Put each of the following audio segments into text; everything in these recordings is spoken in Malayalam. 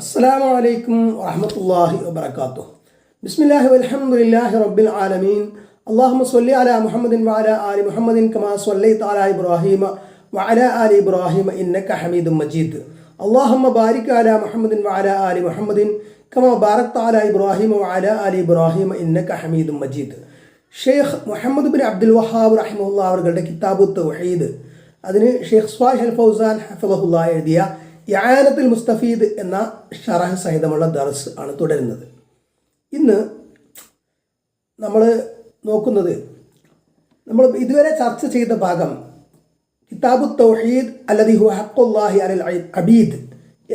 അസ്സാം വലൈക്കും വാഹമത്തല്ലാഹി വബർക്കാത്തു ബിസ്മില്ലാഹി അലഹമുല്ലാഹി റബ്ബിൽ ആലമീൻ. അള്ളാഹു സല്ലി അല മുഹമ്മദിൻ വാല ആലി മുഹമ്മദിൻ കമാ സൊല്ലൈ താല ഇബ്രാഹിമ വാല ആലി ഇബ്രാഹിമ ഇന്നക്ക ഹമീദും മജീദ്. അള്ളാഹമ്മ ബാരിക് അല മുഹമ്മദിൻ വാല ആലി മുഹമ്മദിൻ കമാ ബാറക് താല ഇബ്രാഹിമ വാല ആലി ഇബ്രാഹിമ ഇന്നക്ക ഹമീദും Majeed. Sheikh Muhammad bin Abdul Wahhab റഹിമുല്ലാ അവരുടെ കിതാബുത്ത് തൗഹീദ്. അതിന് ഷെയ്ഖ് സ്വാഹ് അൽ ഫൗസാൻ ഹഫിളഹുല്ല എഴുതിയ യാനത്തുൽ മുസ്തഫീദ് എന്ന ഷറഹ് സഹിതമുള്ള ദർസ് ആണ് തുടരുന്നത്. ഇന്ന് നമ്മൾ നോക്കുന്നത് നമ്മൾ ഇതുവരെ ചർച്ച ചെയ്ത ഭാഗം കിതാബു തൗഹീദ് അല്ലതി ഹു ഹക്കുല്ലാഹി അലൽ അബീദ്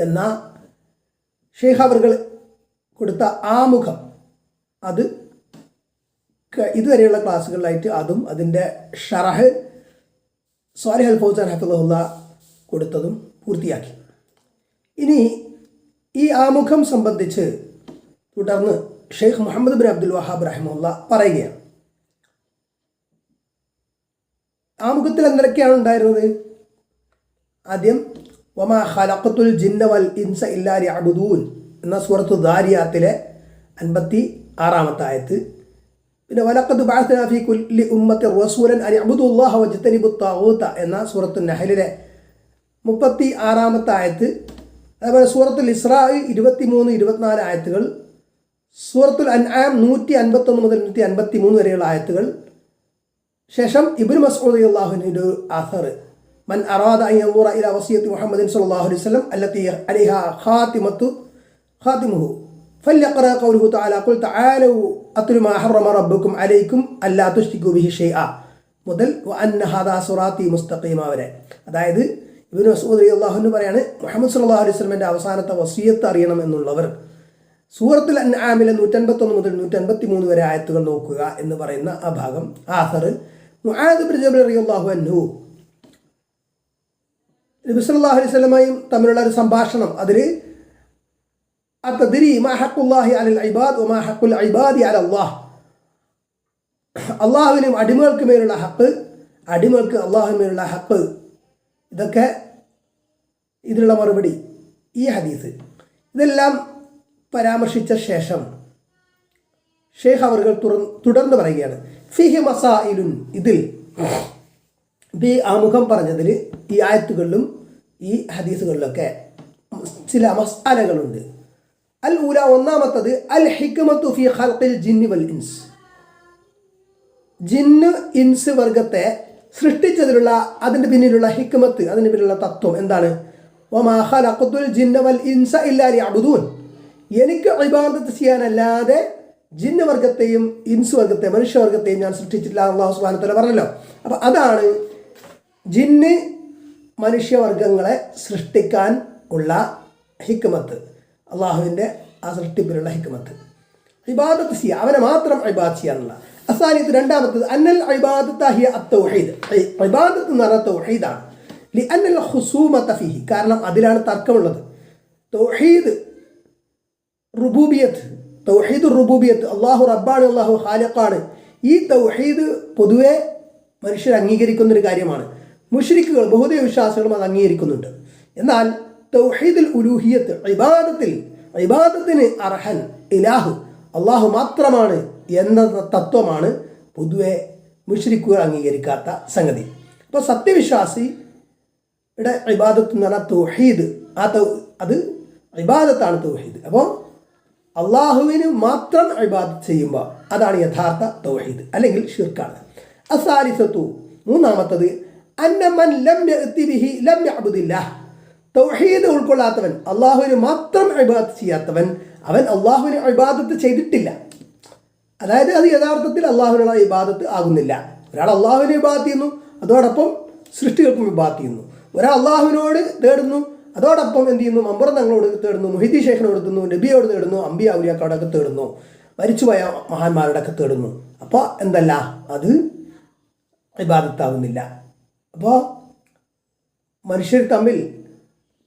എന്ന ഷെയ്ഖ് അവർകൾ കൊടുത്ത ആമുഖം. അത് ഇതുവരെയുള്ള ക്ലാസ്സുകളിലായിട്ട് അതും അതിന്റെ ഷറഹ് സ്വാലിഹ് അൽ ഫൗസാൻ കൊടുത്തതും പൂർത്തിയാക്കി. ഇനി ഈ ആമുഖം സംബന്ധിച്ച് തുടർന്ന് Sheikh Muhammad bin Abdul Wahhab റഹിമുള്ള പറയുകയാണ്. ആമുഖത്തിൽ എന്തൊക്കെയാണ് ഉണ്ടായിരുന്നത്? ആദ്യം വമാ ഖലഖത്തുൽ ജിന്ന വൽ ഇൻസ ഇല്ലാരി അബുദൂൻ എന്ന സൂറത്തു ദാരിയാത്തിലെ അൻപത്തി ആറാമത്തെ ആയത്ത്. പിന്നെ വലക്കത്ത് ബാഴ്ത്തന ഫി കുല്ലി ഉമ്മത്തെ റസൂലൻ അലി അബുദുല്ലാഹ വജ്തനിബു താവൂത്ത എന്ന സൂറത്തു നഹലിലെ മുപ്പത്തി ആറാമത്തെ ആയത്ത് അതേപോലെ സൂറത്തുൽ ഇസ്രാ ഇരുപത്തി മൂന്ന് ഇരുപത്തിനാല് ആയത്തുകൾ സൂറത്തുൽ അൻആം നൂറ്റി അൻപത്തൊന്ന് മുതൽ നൂറ്റി അൻപത്തി മൂന്ന് വരെയുള്ള ആയത്തുകൾ ശേഷം ഇബ്നു മസ്ഊദ് അള്ളാഹുവിൻ്റെ ഒരു അസർ മൻ അറാദ അൻ യൻദുറ ഇല വസിയത്തി മുഹമ്മദിൻ സല്ലല്ലാഹു അലൈഹി വസല്ലം അല്ലത്തി അലൈഹ ഖാതിമത്തു ഖാതിമുഹു فليقرأ قوله تعالى قل تعالوا أتل ما حرم ربكم عليكم ألا تشركوا به شيئا മുതൽ അന്ന ഹാദാ സുറാത്തി മുസ്തഖീമ വരെ അതായത് ഇബ്നു അലി അള്ളാഹുന്ന് പറയാണ് മുഹമ്മദ് സുല്ലാ അലൈഹി വസല്ലമയുടെ അവസാനത്തെ വസിയത്ത് അറിയണം എന്നുള്ളവർ സൂറത്തുൽ അൻആമിലെ നൂറ്റൻപത്തൊന്ന് മുതൽ നൂറ്റൻപത്തി മൂന്ന് വരെ ആയത്തുകൾ നോക്കുക എന്ന് പറയുന്ന ആ ഭാഗം. ബിൻ ജബൽ റളിയല്ലാഹു അൻഹു നബി സല്ലാഹു അലൈഹി സ്വലമയും തമ്മിലുള്ള ഒരു സംഭാഷണം. അതിൽ മാ അലൽ അള്ളാഹുവിനും അടിമകൾക്ക് മേലുള്ള ഹക്ക് അടിമകൾക്ക് അള്ളാഹുവിനുള്ള ഹക്ക് ഇതൊക്കെ ഇതിനുള്ള മറുപടി ഈ ഹദീസ്. ഇതെല്ലാം പരാമർശിച്ച ശേഷം ഷെയ്ഖ് അവർ തുടർന്ന് പറയുകയാണ് ഫിഹി മസായിലുൻ ഇതിൽ ഇത് ഈ ആമുഖം പറഞ്ഞതിൽ ഈ ആയത്തുകളിലും ഈ ഹദീസുകളിലൊക്കെ ചില മസാലകളുണ്ട്. അൽ ഊല ഒന്നാമത്തത് അൽ ഹിക്മത്തു ഫി ഖൽഖിൽ ജിന്നി വൽ ഇൻസ്. ജിന്ന് ഇൻസ് വർഗത്തെ സൃഷ്ടിച്ചതിലുള്ള അതിന്റെ പിന്നിലുള്ള ഹിക്മത്ത് അതിന്റെ പിന്നിലുള്ള തത്വം എന്താണ്? ഇൻസ എനിക്ക് ഇബാദത്ത് ചെയ്യാനല്ലാതെ ജിന്നവർഗത്തെയും ഇൻസ് വർഗത്തെ മനുഷ്യവർഗത്തെയും ഞാൻ സൃഷ്ടിച്ചിട്ടില്ല അള്ളാഹു വതആല പറഞ്ഞല്ലോ. അപ്പോൾ അതാണ് ജിന്ന് മനുഷ്യവർഗങ്ങളെ സൃഷ്ടിക്കാൻ ഉള്ള ഹിക്മത്ത്. അള്ളാഹുവിന്റെ ആ സൃഷ്ടിപ്പിലുള്ള ഹിക്മത്ത്. ഇബാദത്ത് ചെയ്യുക അവനെ മാത്രം അഭിബാധ ചെയ്യാനുള്ള. അസാനിയത്ത് രണ്ടാമത്തത് അന്നൽ അബാദത്ത് ഹിയ അത്തൗഹീദ്. ഇബാദത്ത് എന്ന് പറഞ്ഞാൽ തൗഹീദാണ്. ലി അന്നൽ ഹുസൂമ തഫിഹി കാരണം അതിലാണ് തർക്കമുള്ളത്. തൗഹീദ് റുബൂബിയത്ത് തൗഹീദ് റുബൂബിയത്ത് അള്ളാഹു റബ്ബാണ് അള്ളാഹു ഹാലക്കാണ് ഈ തൗഹീദ് പൊതുവെ മനുഷ്യർ അംഗീകരിക്കുന്ന ഒരു കാര്യമാണ്. മുഷ്രിക്കുകൾ ബഹുദൈവ വിശ്വാസികളും അത് അംഗീകരിക്കുന്നുണ്ട്. എന്നാൽ തൗഹീദുൽ ഉലൂഹിയത്ത് ഇബാദത്തിൽ ഇബാദത്തിന് അർഹൻ ഇലാഹു അള്ളാഹു മാത്രമാണ് എന്ന തത്വമാണ് പൊതുവെ മുഷരിക്കുകൾ അംഗീകരിക്കാത്ത സംഗതി. അപ്പോൾ സത്യവിശ്വാസി സത്യവിശ്വാസിയുടെ ഇബാദത്ത് എന്ന് പറഞ്ഞാൽ തൗഹീദ്. ആ തൗ അത് ഇബാദത്താണ് തൗഹീദ്. അപ്പോൾ അള്ളാഹുവിന് മാത്രം ഇബാദത്ത് ചെയ്യുമ്പോൾ അതാണ് യഥാർത്ഥ തൗഹീദ് അല്ലെങ്കിൽ ഷിർക്കാണ് അസാലിസത്തു. മൂന്നാമത്തത് അന്നമൻ ലം ബിഹി ലം അബുദില്ല തൗഹീദ് ഉൾക്കൊള്ളാത്തവൻ അള്ളാഹുവിന് മാത്രം ഇബാദത്ത് ചെയ്യാത്തവൻ അവൻ അള്ളാഹുവിന് ഇബാദത്ത് ചെയ്തിട്ടില്ല. അതായത് അത് യഥാർത്ഥത്തിൽ അള്ളാഹുവിനുള്ള ഇബാദത്ത് ആകുന്നില്ല. ഒരാൾ അള്ളാഹുവിനെ ഇബാദത്ത് ചെയ്യുന്നു അതോടൊപ്പം സൃഷ്ടികൾക്കും ഇബാദത്ത് ചെയ്യുന്നു ഒരാൾ അള്ളാഹുവിനോട് തേടുന്നു അതോടൊപ്പം എന്ത് ചെയ്യുന്നു? മമ്പറ തങ്ങളോട് തേടുന്നു മുഹിദി ഷേഖിനോട് തേടുന്നു നബിയോട് തേടുന്നു അമ്പി ഔലിയാക്കോടൊക്കെ തേടുന്നു. മരിച്ചുപോയ മഹാന്മാരോടൊക്കെ തേടുന്നു. അപ്പോൾ എന്തല്ല? അത് ഇബാദത്താകുന്നില്ല അപ്പോൾ മനുഷ്യർ തമ്മിൽ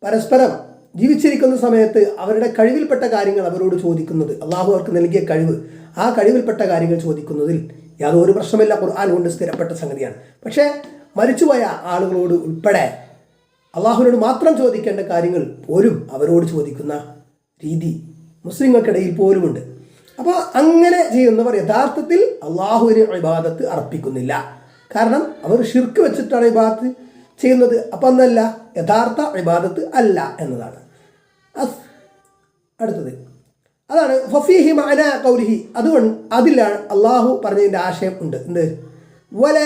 പരസ്പരം ജീവിച്ചിരിക്കുന്ന സമയത്ത് അവരുടെ കഴിവിൽപ്പെട്ട കാര്യങ്ങൾ അവരോട് ചോദിക്കുന്നത് അള്ളാഹു അവർക്ക് നൽകിയ കഴിവ് ആ കഴിവിൽപ്പെട്ട കാര്യങ്ങൾ ചോദിക്കുന്നതിൽ യാതൊരു പ്രശ്നമില്ല ഖുർആൻ കൊണ്ട് സ്ഥിരപ്പെട്ട സംഗതിയാണ്. പക്ഷേ മരിച്ചുപോയ ആളുകളോട് ഉൾപ്പെടെ അള്ളാഹുവിനോട് മാത്രം ചോദിക്കേണ്ട കാര്യങ്ങൾ പോലും അവരോട് ചോദിക്കുന്ന രീതി മുസ്ലിങ്ങൾക്കിടയിൽ പോലുമുണ്ട്. അപ്പോൾ അങ്ങനെ ചെയ്യുന്നവർ യഥാർത്ഥത്തിൽ അള്ളാഹുവിന് ഇബാദത്ത് അർപ്പിക്കുന്നില്ല. കാരണം അവർ ഷിർക്ക് വെച്ചിട്ടാണ് ഇബാദത്ത്. ചെയ്യുന്നത്. അപ്പം എന്നല്ല യഥാർത്ഥ വിവാദത്ത് അല്ല എന്നതാണ്. അടുത്തത്. അതാണ് ഫഫീഹി മാന കൗലിഹി അതുകൊണ്ട് അതിലാണ് അള്ളാഹു പറഞ്ഞതിന്റെ ആശയം ഉണ്ട്. എന്ത്? വല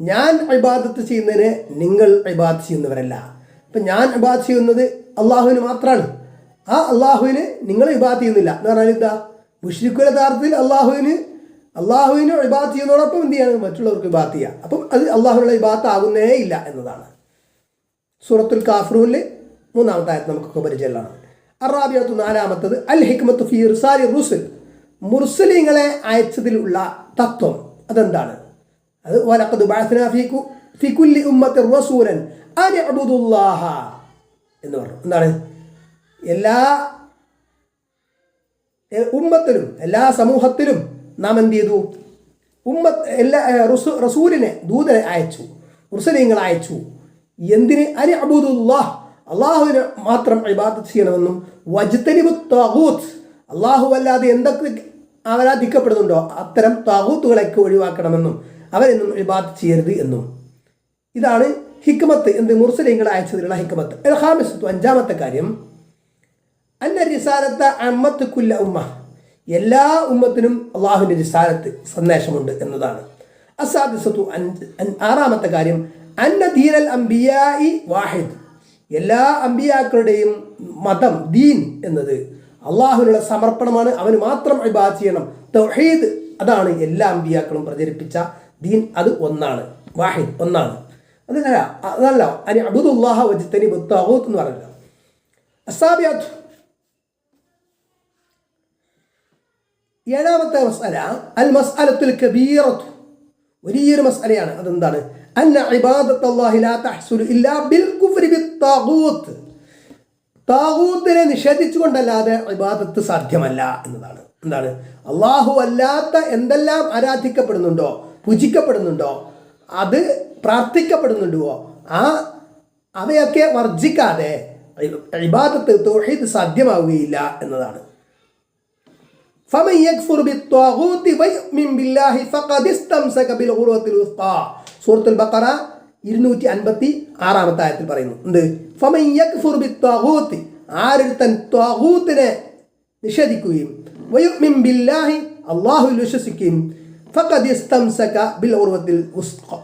ഞാൻ ഇബാദത്ത് ചെയ്യുന്നതിന് നിങ്ങൾ ഇബാദത്ത് ചെയ്യുന്നവരല്ല. ഇപ്പൊ ഞാൻ ഇബാദത്ത് ചെയ്യുന്നത് അള്ളാഹുവിന് മാത്രമാണ് ആ അള്ളാഹുവിന് നിങ്ങൾ ഇബാദത്ത് ചെയ്യുന്നില്ല. എന്ന് പറഞ്ഞാൽ എന്താ? മുഷ്രിഖുൽ യഥാർത്ഥത്തിൽ അള്ളാഹുവിന് അള്ളാഹുവിന് ഇബാത്ത് ചെയ്യുന്നതോടൊപ്പം എന്ത് ചെയ്യാണ്? മറ്റുള്ളവർക്ക് ഇബാത്ത് ചെയ്യുക അപ്പം അത് അള്ളാഹുവിനുള്ള ഇബാത്ത് ആകുന്നേ ഇല്ല എന്നതാണ്. സൂറത്തുൽ കാഫ്രൂനിൽ മൂന്നാമത്തെ ആയത്ത് നമുക്കൊക്കെ പരിചയമുള്ളതാണ്. അറാബിയത്ത് നാലാമത്തത് അൽ ഹിക്മത്ത് ഫി ഇർസാലി റുസുൽ. മുർസലിങ്ങളെ അയച്ചതിലുള്ള തത്വം അതെന്താണ്? അത് വലക്കത് ബഅസ്നാ ഫീ കു- ഫീ കുല്ലി ഉമ്മത്തി റസൂലൻ അൻ അബ്ദുല്ലാഹ എന്ന് പറഞ്ഞു. എന്താണ്? എല്ലാ ഉമ്മത്തിലും എല്ലാ സമൂഹത്തിലും നാം എന്ത് ചെയ്തു? ഉമ്മത്ത് എല്ലാ റസു റസൂ- റസൂലിനെ ദൂതനെ അയച്ചു. മുർസലീങ്ങൾ അയച്ചു. എന്തിന്? അരി അബൂദുല്ലാഹ്. അള്ളാഹുവിന് മാത്രം ഇബാദത്ത് ചെയ്യണമെന്നും വജ്തനിബു താഹൂത്ത് അള്ളാഹു അല്ലാതെ എന്തൊക്കെ ആരാധിക്കപ്പെടുന്നുണ്ടോ അത്തരം താഹൂത്തുകളൊക്കെ ഒഴിവാക്കണമെന്നും അവരെന്നും ഇബാദത്ത് ചെയ്യരുത് എന്നും. ഇതാണ് ഹിക്മത്ത് എന്ത് മുർസലീങ്ങൾ അയച്ചതിലുള്ള ഹിക്മത്ത്. അഞ്ചാമത്തെ കാര്യം അന്ന റിസാലത്ത അമ്മത്ത് കുല്ല ഉമ്മ. എല്ലാ ഉമ്മത്തിനും അള്ളാഹുവിന്റെ റിസാലത്ത് സന്ദേശമുണ്ട് എന്നതാണ്. അസാദിസത്തു ആറാമത്തെ കാര്യം അന്ന ദീനൽ അംബിയായി വാഹിദ്. എല്ലാ അംബിയാക്കളുടെയും മതം ദീൻ എന്നത് അള്ളാഹുവിനുള്ള സമർപ്പണമാണ്. അവന് മാത്രം ഇബാദ് ചെയ്യണം. തൗഹീദ് അതാണ് എല്ലാ അമ്പിയാക്കളും പ്രചരിപ്പിച്ച ദീൻ. അത് ഒന്നാണ്. വാഹിദ് ഒന്നാണ്. അതല്ല അതല്ല അനി അബുദുല്ലാഹ വജിത്തനി ബുത്താഹൂത്ത് എന്ന് പറഞ്ഞല്ലോ അസാബിയാത്ത് ഏഴാമത്തെ മസ്അല അൽ മസ്അലത്തുൽ കബീറത്തു. വലിയൊരു മസ്അലയാണ് അതെന്താണ്? അന്ന ഇബാദത്ത് അല്ലാഹി ലാ തഹ്സുലു ഇല്ലാ ബിൽ താഗൂത്തിനെ നിഷേധിച്ചുകൊണ്ടല്ലാതെ ഇബാദത്ത് സാധ്യമല്ല എന്നതാണ്. എന്താണ്? അള്ളാഹു അല്ലാത്ത എന്തെല്ലാം ആരാധിക്കപ്പെടുന്നുണ്ടോ പൂജിക്കപ്പെടുന്നുണ്ടോ അത് പ്രാർത്ഥിക്കപ്പെടുന്നുണ്ടോ ആ അവയൊക്കെ വർജിക്കാതെ ഇബാദത്ത് തൗഹീദ് സാധ്യമാവുകയില്ല എന്നതാണ്. സൂറത്തുൽ ബഖറ ഇരുന്നൂറ്റി അൻപത്തി ആറാമത്തെ ആയത്തിൽ പറയുന്നു. എന്ത്? ഫമൻ യക്ഫുർ ബിത്താഗൂത്ത് ആരൊരുത്തൻ ത്വാഗൂത്തിനെ നിഷേധിക്കുകയും വയുമിൻ ബില്ലാഹി അള്ളാഹുവിൽ വിശ്വസിക്കുകയും ഫഖദ് ഇസ്തംസക ബിൽ ഉർവത്തിൽ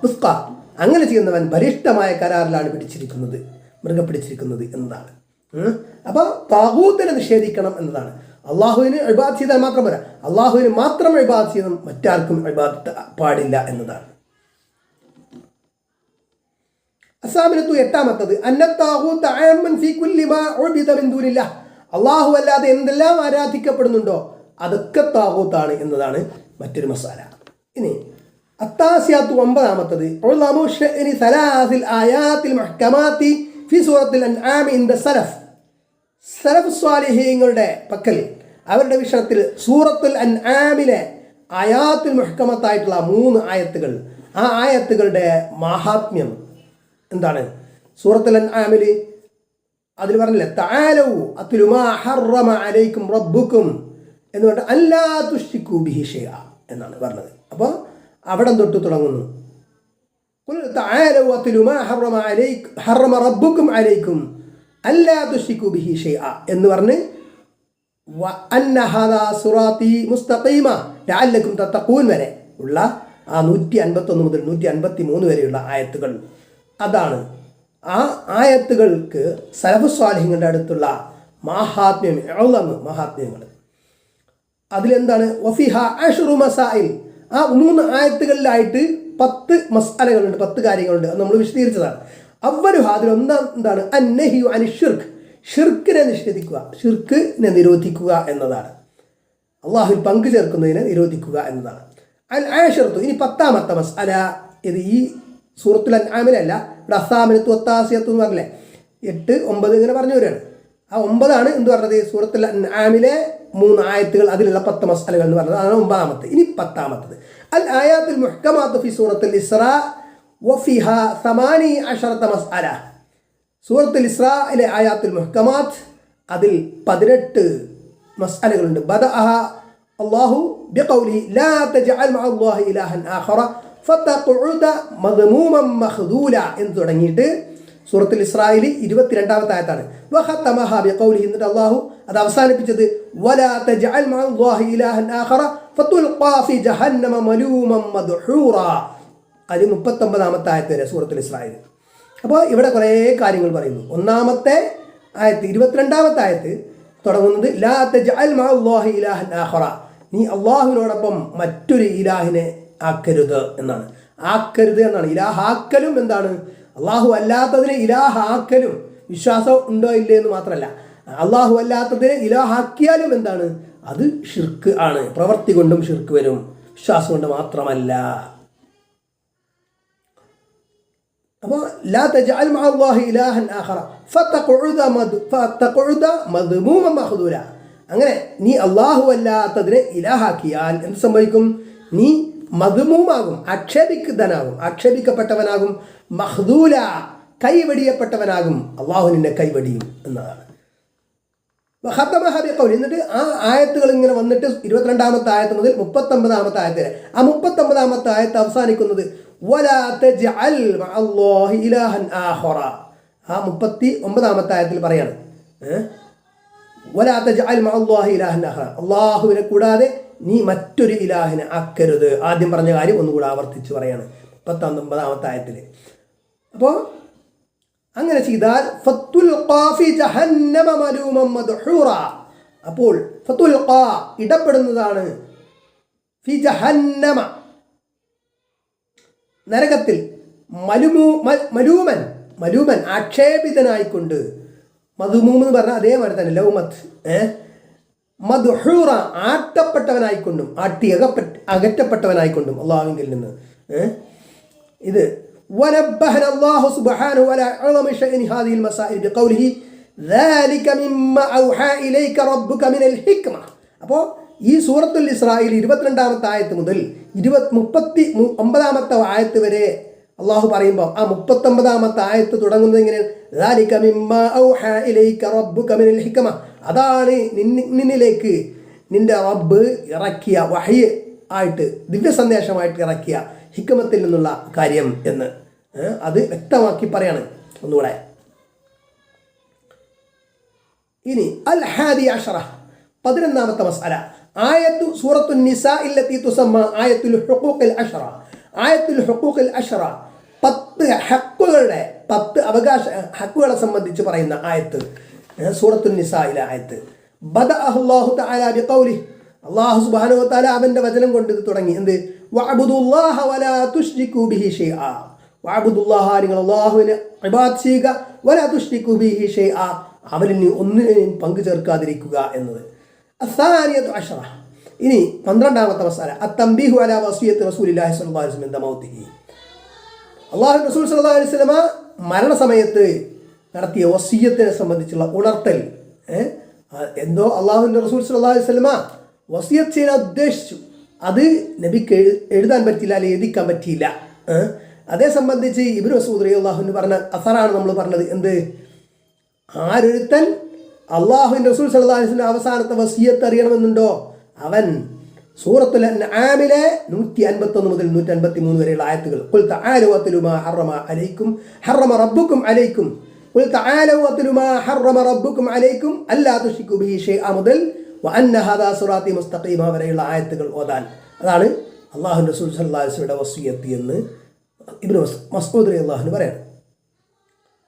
ഉസ്ക അങ്ങനെ ചെയ്യുന്നവൻ ബലിഷ്ഠമായ കരാറിലാണ് പിടിച്ചിരിക്കുന്നത് മൃഗം പിടിച്ചിരിക്കുന്നത് എന്നതാണ്. അപ്പോൾ താകൂത്തിനെ നിഷേധിക്കണം എന്നതാണ്. അള്ളാഹുവിന് ഇബാദ് ചെയ്താൽ മാത്രം പോരാ. അള്ളാഹുവിന് മാത്രം ഇബാദ് ചെയ്യണം മറ്റാർക്കും ഇബാദത്ത് പാടില്ല എന്നതാണ്. അസാമിനത്തു എട്ടാമത്തത്. അള്ളാഹു അല്ലാതെ എന്തെല്ലാം ആരാധിക്കപ്പെടുന്നുണ്ടോ അതൊക്കെ താഹൂത്താണ് എന്നതാണ് മറ്റൊരു മസാല. ഇനി അത്താസിയാത്തു ഒമ്പതാമത്തത് സലഫ് സലഫ്. സ്വാലിഹീങ്ങളുടെ പക്കൽ അവരുടെ വിഷയത്തിൽ സൂറത്തുൽ അൻ ആമിലെ അയാത്തിൽ മുഹക്കമത്തായിട്ടുള്ള മൂന്ന് ആയത്തുകൾ. ആ ആയത്തുകളുടെ മഹാത്മ്യം എന്താണ്? സൂറത്തുൽ അൻ ആമിൽ അതിൽ പറഞ്ഞില്ലേ താലവു അത്തുലുമാ ഹറമ അലൈക്കും റബ്ബുക്കും എന്ന് പറഞ്ഞ അല്ലാ തുഷ്ടിക്കു ബിഹിഷയ എന്നാണ് പറഞ്ഞത്. അപ്പോൾ അവിടെ തൊട്ട് തുടങ്ങുന്നു. താലവു അലൈക്കും ഹറമ റബ്ബുക്കും അലൈക്കും അല്ലാ തുഷ്ടിക്കു ബിഹിഷയ എന്ന് പറഞ്ഞ് സുറാത്തി ലാലക്കും തത്തക്കൂൻ വരെ ഉള്ള ആ നൂറ്റി അൻപത്തൊന്ന് മുതൽ നൂറ്റി അൻപത്തി മൂന്ന് വരെയുള്ള ആയത്തുകൾ. അതാണ്. ആ ആയത്തുകൾക്ക് സലഭസ്വാലിഹ്യങ്ങളുടെ അടുത്തുള്ള മഹാത്മ്യം എഴുതന്ന് മഹാത്മ്യങ്ങൾ. അതിലെന്താണ്? വഫിഹ അഷുറു മസായിൽ. ആ മൂന്ന് ആയത്തുകളിലായിട്ട് പത്ത് മസാലകളുണ്ട് പത്ത് കാര്യങ്ങളുണ്ട്. അത് നമ്മൾ വിശദീകരിച്ചതാണ്. അവരു ഹാദിൽ ഒന്നാം എന്താണ്? അന്നഹിയു അനിഷിർക്ക് ഷിർക്കിനെ നിഷേധിക്കുക ഷിർക്കിനെ നിരോധിക്കുക എന്നതാണ്. അള്ളാഹുൽ പങ്കു ചേർക്കുന്നതിനെ നിരോധിക്കുക എന്നതാണ്. അൽ ആഷർത്തു ഇനി പത്താമത്തെ മസാല ഇത് ഈ സൂറത്തുൽ അൻആമിലല്ല ഇവിടെ അസാമിന് ഒത്താസിയത്തു എന്ന് പറഞ്ഞില്ലേ എട്ട് ഒമ്പത് ഇങ്ങനെ പറഞ്ഞു ആ ഒമ്പതാണ് എന്ത് പറഞ്ഞത്? സൂറത്തുൽ അൻആമിലെ മൂന്ന് ആയത്തുകൾ അതിലുള്ള പത്ത് മസാലകൾ എന്ന് പറഞ്ഞത്. അതാണ് ഒമ്പതാമത്തെ. ഇനി പത്താമത്തത്. അൽ ആയാത്തുൽ മുഹ്കമാത്തു ഫി സൂറത്തുൽ ഇസ്ര വഫിഹ സമാനി അഷറത്ത മസാല. സൂറത്തുൽ ഇസ്രായിലെ ആയാത്തുൽ മുഹക്കമാത്ത് അതിൽ പതിനെട്ട് മസ്അലകളുണ്ട്. ബദഅഹ അല്ലാഹു ബിഖൗലിഹി ലാ തജഅൽ മഅ അല്ലാഹി ഇലാഹൻ ആഖറ ഫതഖുദ മദ്മൂമൻ മഖ്ദൂല എന്ന് തുടങ്ങിയിട്ട് സൂറത്തുൽ ഇസ്രായേൽ ഇരുപത്തിരണ്ടാമത്തെ ആയത്താണ്. വഖത്തമഹ ബിഖൗലി എന്നിട്ട് അല്ലാഹു അത് അവസാനിപ്പിച്ചത് വലാ തജഅൽ മഅ അല്ലാഹി ഇലാഹൻ ആഖറ ഫതുൽഖാ ഫി ജഹന്നമ മലൂമൻ മദ്ഹൂറ. അത് മുപ്പത്തൊമ്പതാമത്തെ ആയത്ത് വരെ സൂറത്തുൽ ഇസ്രായേൽ അപ്പോൾ ഇവിടെ കുറേ കാര്യങ്ങൾ പറയുന്നു. ഒന്നാമത്തെ ആയത്ത് ഇരുപത്തിരണ്ടാമത്തെ ആയത്ത് തുടങ്ങുന്നത് ലാ തജഅൽ നീ അള്ളാഹുവിനോടൊപ്പം മറ്റൊരു ഇലാഹിനെ ആക്കരുത് എന്നാണ്. ആക്കരുത് എന്നാണ്. ഇലാഹാക്കലും എന്താണ്? അള്ളാഹു അല്ലാത്തതിനെ ഇലാഹാക്കലും. വിശ്വാസം ഉണ്ടോ ഇല്ലേ എന്ന് മാത്രമല്ല. അള്ളാഹു അല്ലാത്തതിനെ ഇലാഹാക്കിയാലും എന്താണ്? അത് ഷിർക്ക് ആണ്. പ്രവൃത്തി കൊണ്ടും ഷിർക്ക് വരും. വിശ്വാസം കൊണ്ട് മാത്രമല്ല. അപ്പോൾ ലാ ഇലാഹൻ അങ്ങനെ നീ അള്ളാഹു അല്ലാത്തതിനെ ഇലാഹാക്കിയാൽ എന്ത് സംഭവിക്കും? നീ മധുമൂമാകും ആക്ഷേപിക്കുന്നവനാകും ആക്ഷേപിക്കപ്പെട്ടവനാകും മഹ്ദൂല കൈവടിയപ്പെട്ടവനാകും അള്ളാഹു നിന്നെ കൈവടിയും എന്നതാണ്. ഖത്തമഹബിഖൗൽ എന്നിട്ട് ആ ആയത്തുകൾ ഇങ്ങനെ വന്നിട്ട് ഇരുപത്തിരണ്ടാമത്തെ ആയത്ത് മുതൽ മുപ്പത്തൊമ്പതാമത്തെ ആയത്ത് വരെ. ആ മുപ്പത്തൊമ്പതാമത്തെ ആയത്ത് അവസാനിക്കുന്നത് ആ മുപ്പത്തി ഒമ്പതാമത്തെ ആയത്തിൽ പറയാണ്. അള്ളാഹുവിനെ കൂടാതെ നീ മറ്റൊരു ഇലാഹിനെ ആക്കരുത്. ആദ്യം പറഞ്ഞ കാര്യം ഒന്നുകൂടെ ആവർത്തിച്ച് പറയാണ്. മുപ്പത്തൊമ്പതാമത്തെ ആയത്തിൽ. അപ്പോൾ അങ്ങനെ ചെയ്താൽ ഫത്തുൽ ഖാഫി അപ്പോൾ ഫത്തുൽ ഖാ ഇടപെടുന്നതാണ്. ഫി ജഹന്നമ. നരകത്തിൽ മലുമൂ മ- മലൂമൻ മലൂമൻ ആക്ഷേപിതനായിക്കൊണ്ട് മധുമൂം എന്ന് പറഞ്ഞാൽ അതേമാതിരി തന്നെ ലൗമത്ത് ഏ മധുഹൂറ ആട്ടപ്പെട്ടവനായിക്കൊണ്ടും ആട്ടി അകപ്പറ്റ അകറ്റപ്പെട്ടവനായിക്കൊണ്ടും അള്ളാഹുവിൽ നിന്ന് ഏ ഇത് ونبهنا الله سبحانه على عظم شأن هذه المسائل بقوله ذلك مما أوحى إليك ربك من الحكمة അപ്പോൾ ഈ സൂറത്തുൽ ഇസ്രായേൽ ഇരുപത്തിരണ്ടാമത്തെ ആയത്ത് മുതൽ ഇരുപത് മുപ്പത്തി ഒമ്പതാമത്തെ ആയത്ത് വരെ അള്ളാഹു പറയുമ്പോൾ ആ മുപ്പത്തൊമ്പതാമത്തെ ആയത്ത് തുടങ്ങുന്നത് ഇങ്ങനെ അതാണ് നിന്നിലേക്ക് നിന്റെ റബ്ബ് ഇറക്കിയ വഹി ആയിട്ട് ദിവ്യ സന്ദേശമായിട്ട് ഇറക്കിയ ഹിക്കമത്തിൽ നിന്നുള്ള കാര്യം എന്ന്. അത് വ്യക്തമാക്കി പറയാണ് ഒന്നുകൂടെ. ഇനി അൽ ഹാദി അഷറ പതിനൊന്നാമത്തെ മസാല. ആയത്തു സൂറത്തു നിസാ ഇല്ലത്തി തുസമ്മ ആയത്തുൽ ഹുഖൂഖിൽ അഷറ ആയത്തുൽ ഹുഖൂഖിൽ അഷറ പത്ത് ഹക്കുകളുടെ പത്ത് അവകാശ ഹക്കുകളെ സംബന്ധിച്ച് പറയുന്ന ആയത്ത്. സൂറത്തു നിസായിലെ ആയത്ത്. ബദ അഹുല്ലാഹു തആല ഖൗലി അല്ലാഹു സുബ്ഹാനഹു തആല അവന്റെ വചനം കൊണ്ട് ഇത് തുടങ്ങി. എന്ത്? വഅബ്ദുല്ലാഹ വലാ തുശ്രികു ബിഹി ഷൈആ. വഅബ്ദുല്ലാഹ നിങ്ങൾ അല്ലാഹുവിനെ ഇബാദ ചെയ്യുക. വലാ തുശ്രികു ബിഹി ഷൈആ. അവനിൽ നീ ഒന്നിനെയും പങ്കു ചേർക്കാതിരിക്കുക എന്നത്. അസാനിയത്ത് അഷറ ഇനി പന്ത്രണ്ടാമത്തെ മസാല. അത്തംബിഹു അല വസിയത്ത് റസൂലില്ലാഹി സ്വല്ലല്ലാഹു അലൈഹി വസല്ലം മൗത്തിഹി അള്ളാഹു റസൂൽ സല്ലല്ലാഹു അലൈഹി മരണ മരണസമയത്ത് നടത്തിയ വസീയത്തിനെ സംബന്ധിച്ചുള്ള ഉണർത്തൽ എന്തോ അള്ളാഹുവിന്റെ റസൂൽ സല്ലല്ലാഹു വസല്ലമ വസിയത്ത് ചെയ്യാൻ ഉദ്ദേശിച്ചു. അത് നബിക്ക് എഴു- എഴുതാൻ പറ്റിയില്ല അല്ലെങ്കിൽ എഴുതിക്കാൻ പറ്റിയില്ല അതേ സംബന്ധിച്ച് ഇബ്നു മസൂദ് റളിയല്ലാഹു പറഞ്ഞ അസറാണ് നമ്മൾ പറഞ്ഞത് എന്ത്? ആരൊരുത്തൻ അള്ളാഹുവിന്റെ റസൂൽ വസല്ലം അവസാനത്തെ വസീയത്ത് അറിയണമെന്നുണ്ടോ? അവൻ സൂറത്തുൽ അൻആമിലെ നൂറ്റി അൻപത്തൊന്ന് മുതൽ നൂറ്റി അൻപത്തി മൂന്ന് വരെയുള്ള ആയത്തുകൾ. ഖുൽ തആലു വത്ലു മാ ഹറമ അലൈക്കും ഹറമ റബ്ബുക്കും അലൈക്കും. ഖുൽ തആലു വത്ലു മാ ഹറമ റബ്ബുക്കും അലൈക്കും. അല്ലാ തുഷിക്കു ബി ഷൈഅ മുതൽ വഅന്ന ഹാദാ സിറാത്തി മുസ്തഖീമ വരെയുള്ള ആയത്തുകൾ ഓതാൻ. അതാണ് അള്ളാഹു റസൂൽ വസല്ലമയുടെ വസിയത്ത് എന്ന് ഇബ്നു മസ്- മസ്ഊദ് റളിയല്ലാഹു അൻഹു പറയാണ്.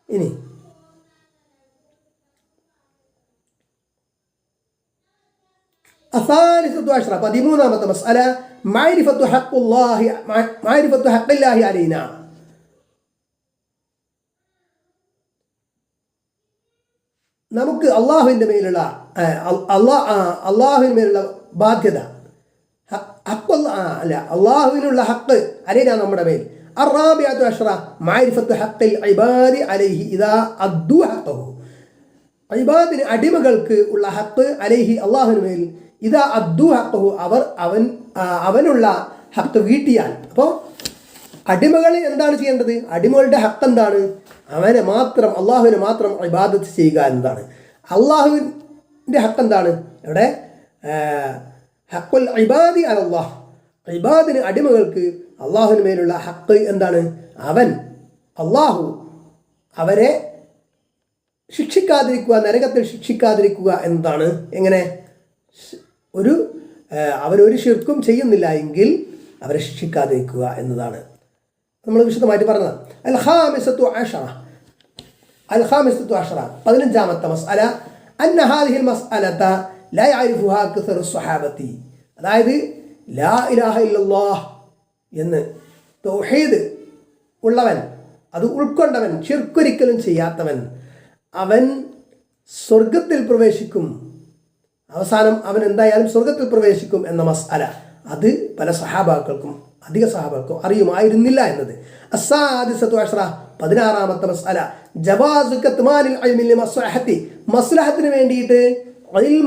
ഇനി അസാലിസത്വാഷ്ര പതിമൂന്നാമത്തെ മസ്അല മാരിഫത്തു ഹക്കുല്ലാഹി മാരിഫത്തു ഹക്കില്ലാഹി അലീന നമുക്ക് അള്ളാഹുവിന്റെ മേലുള്ള അള്ളാ അള്ളാഹുവിന്റെ മേലുള്ള ബാധ്യത. ഹക്ക് അല്ല അള്ളാഹുവിനുള്ള ഹക്ക് അലീന നമ്മുടെ മേൽ. അറാബിയാത്തു അഷ്റ ഇബാദി അലൈഹി അദ്ദു അടിമകൾക്ക് ഉള്ള ഹക്ക് അലൈഹി അള്ളാഹുവിന് മേൽ ഇതാ അദ്ദു ഹക്കു അവർ അവൻ അവനുള്ള ഹക്ക് വീട്ടിയാൽ. അപ്പോൾ അടിമകൾ എന്താണ് ചെയ്യേണ്ടത്? അടിമകളുടെ ഹക്ക് എന്താണ്? അവനെ മാത്രം അള്ളാഹുവിനെ മാത്രം ഇബാദത്ത് ചെയ്യുക എന്നതാണ്. അള്ളാഹുവിന്റെ ഹക്ക് എന്താണ്? ഇവിടെ ഹക്കുൽ ഇബാദി അള്ളാഹ്. ഇബാദിന് അടിമകൾക്ക് അള്ളാഹുവിന് മേലുള്ള ഹക്ക് എന്താണ്? അവൻ അള്ളാഹു അവരെ ശിക്ഷിക്കാതിരിക്കുക നരകത്തിൽ ശിക്ഷിക്കാതിരിക്കുക എന്നതാണ്. എങ്ങനെ? ഒരു അവരൊരു ശിർക്കും ചെയ്യുന്നില്ല എങ്കിൽ അവരെ ശിക്ഷിക്കാതിരിക്കുക എന്നതാണ്. നമ്മൾ വിശദമായിട്ട് പറഞ്ഞത് അൽഹാമിസത്തു അഷറ. അൽ ഖാമിസത്തു അഷറ. പതിനഞ്ചാമത്തെ മസ്അല അന്നഹാദിഹിൽ മസ്അലത ലാ സ്വഹാബത്തി. അതായത് ലാ ഇലാഹ ഇല്ലല്ലാഹ് എന്ന് തൗഹീദ് ഉള്ളവൻ അത് ഉൾക്കൊണ്ടവൻ ചിർക്കൊരിക്കലും ചെയ്യാത്തവൻ അവൻ സ്വർഗത്തിൽ പ്രവേശിക്കും അവസാനം അവൻ എന്തായാലും സ്വർഗത്തിൽ പ്രവേശിക്കും എന്ന മസ്അല. അത് പല സഹാബാക്കൾക്കും അധിക സഹാബാക്കൾക്കും അറിയുമായിരുന്നില്ല എന്നത്. അസാദിസത്തു പതിനാറാമത്തെ മസ്അല. ജവാസു കത്മാനിൽ ഇൽമിൽ മസ്ലഹത്തി മസ്ലഹത്തിന് വേണ്ടിയിട്ട്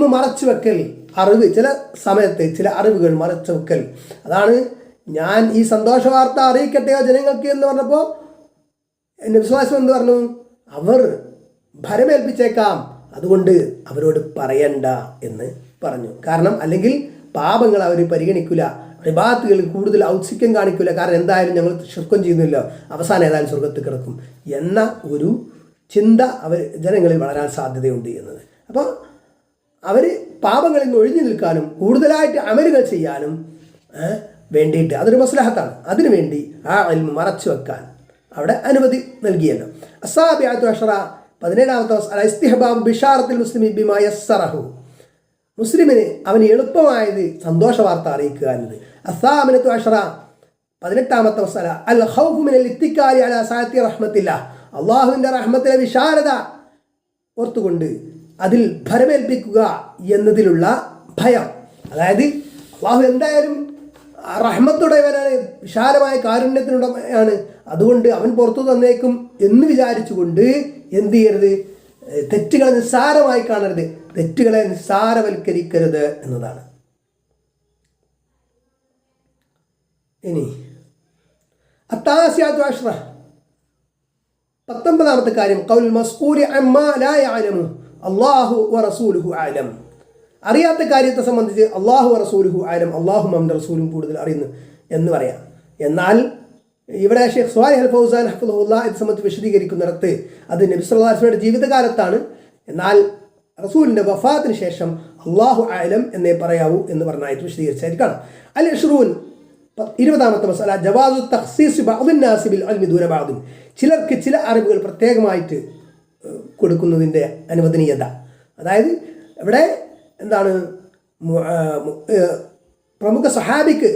മറച്ചു വെക്കൽ അറിവ് ചില സമയത്ത് ചില അറിവുകൾ മറച്ചു വെക്കൽ. അതാണ് ഞാൻ ഈ സന്തോഷ വാർത്ത അറിയിക്കട്ടെയോ ജനങ്ങൾക്ക് എന്ന് പറഞ്ഞപ്പോൾ എന്റെ വിശ്വാസം എന്ന് പറഞ്ഞു? അവർ ഭരമേൽപ്പിച്ചേക്കാം. അതുകൊണ്ട് അവരോട് പറയണ്ട എന്ന് പറഞ്ഞു. കാരണം അല്ലെങ്കിൽ പാപങ്ങൾ അവർ പരിഗണിക്കില്ല റിബാത്തുകൾ കൂടുതൽ ഔത്സിക്യം കാണിക്കില്ല കാരണം എന്തായാലും ഞങ്ങൾ ശുക്കം ചെയ്യുന്നില്ല അവസാനം ഏതായാലും സ്വർഗത്തിൽ കിടക്കും എന്ന ഒരു ചിന്ത അവർ ജനങ്ങളിൽ വളരാൻ സാധ്യതയുണ്ട് എന്നത്. അപ്പോൾ അവർ പാപങ്ങളിൽ നിന്ന് ഒഴിഞ്ഞു നിൽക്കാനും കൂടുതലായിട്ട് അമലുകൾ ചെയ്യാനും വേണ്ടിയിട്ട്. അതൊരു മസ്ലഹത്താണ്. അതിനുവേണ്ടി ആ അൽമ മറച്ചു വെക്കാൻ അവിടെ അനുമതി നൽകിയല്ലോ. അസാബിയാത്തു അഷറ പതിനേഴാമത്തെ മസ്അല ഇസ്തിഹബാബ് ബിഷാറത്തിൽ മുസ്ലിം ബിമാ യസ്സറഹു. മുസ്ലിമിന് അവന് എളുപ്പമായത് സന്തോഷ വാർത്ത അറിയിക്കുക എന്നത്. അസാമിനത്തു അഷറ പതിനെട്ടാമത്തെ മസാല അൽ ഖൗഫു മിനൽ ഇത്തിക്കാലി അല സാത്തി റഹ്മത്തില്ല. അള്ളാഹുവിന്റെ റഹ്മത്തിലെ വിശാലത ഓർത്തുകൊണ്ട് അതിൽ ഭരമേൽപ്പിക്കുക എന്നതിലുള്ള ഭയം. അതായത് അള്ളാഹു എന്തായാലും റഹ്മത്തുടയവനാണ് വിശാലമായ കാരുണ്യത്തിനുടമയാണ്. അതുകൊണ്ട് അവൻ പുറത്തു തന്നേക്കും എന്ന് വിചാരിച്ചുകൊണ്ട് എന്ത് ചെയ്യരുത്? തെറ്റുകളെ നിസ്സാരമായി കാണരുത്. തെറ്റുകളെ നിസ്സാരവൽക്കരിക്കരുത് എന്നതാണ്. ഇനി അത്താസ്യാത്തു അഷ്റ. പത്തൊമ്പതാമത്തെ കാര്യം കൗൽ മസ്കൂലി അമ്മാ ലാ വറസൂലുഹു അലം അറിയാത്ത കാര്യത്തെ സംബന്ധിച്ച് അള്ളാഹു റസൂലുഹു ആയാലും അള്ളാഹു മഹമ്മദ് റസൂലും കൂടുതൽ അറിയുന്നു എന്ന് പറയാം. എന്നാൽ ഇവിടെ ഷെയ്ഖ് സ്വാലി അൽ ഫൗസാൻ ഹഫുല്ല ഇത് സംബന്ധിച്ച് വിശദീകരിക്കുന്നിടത്ത് അത് നബി വസല്ലമയുടെ ജീവിതകാലത്താണ്. എന്നാൽ റസൂലിന്റെ വഫാത്തിന് ശേഷം അള്ളാഹു ആലം എന്നേ പറയാവൂ എന്ന് പറഞ്ഞായിട്ട് വിശദീകരിച്ചായിരിക്കണം. അൽ ഇഷ്റൂൻ പ- ഇരുപതാമത്തെ മസാല ജവാദു തഖ്സീസ് നാസിബിൽ ദൂന ബഅദിൻ. ചിലർക്ക് ചില അറിവുകൾ പ്രത്യേകമായിട്ട് കൊടുക്കുന്നതിന്റെ അനുവദനീയത. അതായത് ഇവിടെ എന്താണ് പ്രമുഖ സഹാബിക്ക്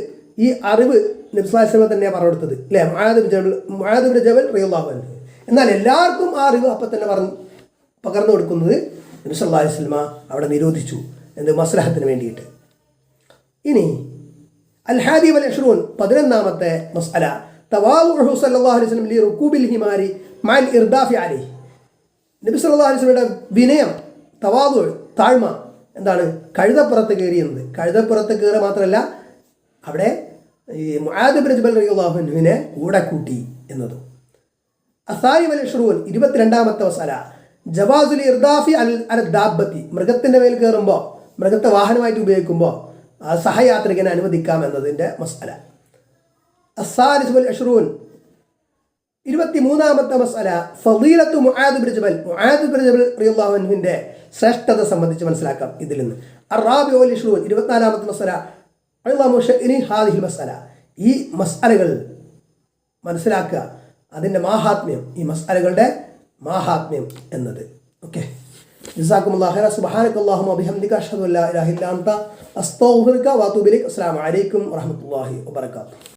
ഈ അറിവ് നബ്സ്ലാസ്ലമ തന്നെയാണ് പറഞ്ഞു കൊടുത്തത് അല്ലേ? മുആദിബ് ജബൽ മുആദിബ് ജബൽ റിയുള്ളാഹു എന്നാൽ എല്ലാവർക്കും ആ അറിവ് അപ്പം തന്നെ പറഞ്ഞു പകർന്നു കൊടുക്കുന്നത് നബി സല്ലല്ലാഹു അലൈഹി വസല്ലമ അവിടെ നിരോധിച്ചു എന്ത് മസ്ലഹത്തിന് വേണ്ടിയിട്ട്. ഇനി അൽ ഹാദി വൽ അഷ്റൂൻ പതിനൊന്നാമത്തെ മസ്അല. തവാദുഹു സല്ലല്ലാഹു അലൈഹി വസല്ലം ലി റുകൂബിൽ ഹിമാരി മൽ ഇർദാഫി അലൈഹി. നബി സല്ലല്ലാഹു അലൈഹി വസല്ലമയുടെ വിനയം തവാദു താഴ്മ. എന്താണ്? കഴുതപ്പുറത്ത് കയറിയെന്നത്. കഴുതപ്പുറത്ത് കയറുക മാത്രമല്ല അവിടെ ഈ മുആദ് ജബൽ റളിയല്ലാഹുവിനെ കൂടെ കൂട്ടി എന്നതും. അസാരി വൽ ഇഷ്റൂൻ ഇരുപത്തിരണ്ടാമത്തെ വസല ജവാസുൽ ഇർദാഫി അൽ അൽ ദാബത്തി മൃഗത്തിന്റെ മേൽ കയറുമ്പോൾ മൃഗത്തെ വാഹനമായിട്ട് ഉപയോഗിക്കുമ്പോൾ സഹയാത്രികനെ അനുവദിക്കാം എന്നതിന്റെ മസാല. അസാരിസ് അഷ്റൂൻ ഇരുപത്തി മൂന്നാമത്തെ മസാല ഫദീലത്തു Muadh bin Jabal Muadh bin Jabal ശ്രേഷ്ഠത സംബന്ധിച്ച് മനസ്സിലാക്കാം ഇതിൽ നിന്ന്. അറാബി വൽ ഇഷ്റൂൻ ഇരുപത്തിനാലാമത്തെ മസല അള്ളാഹു ഇനി ഹാദിഹിൽ മസ്അല. ഈ മസ്അലകൾ മനസ്സിലാക്കുക. അതിന്റെ മാഹാത്മ്യം ഈ മസ്അലകളുടെ മാഹാത്മ്യം എന്നത്. ഓക്കെ. ജസാക്കുമുല്ലാ ഖൈറ. സുബ്ഹാനക്കല്ലാഹുമ്മ വബിഹംദിക അഷ്ഹദു അല്ലാ ഇലാഹ ഇല്ലാ അൻത. അസ്തഗ്ഫിറുക വഅതൂബു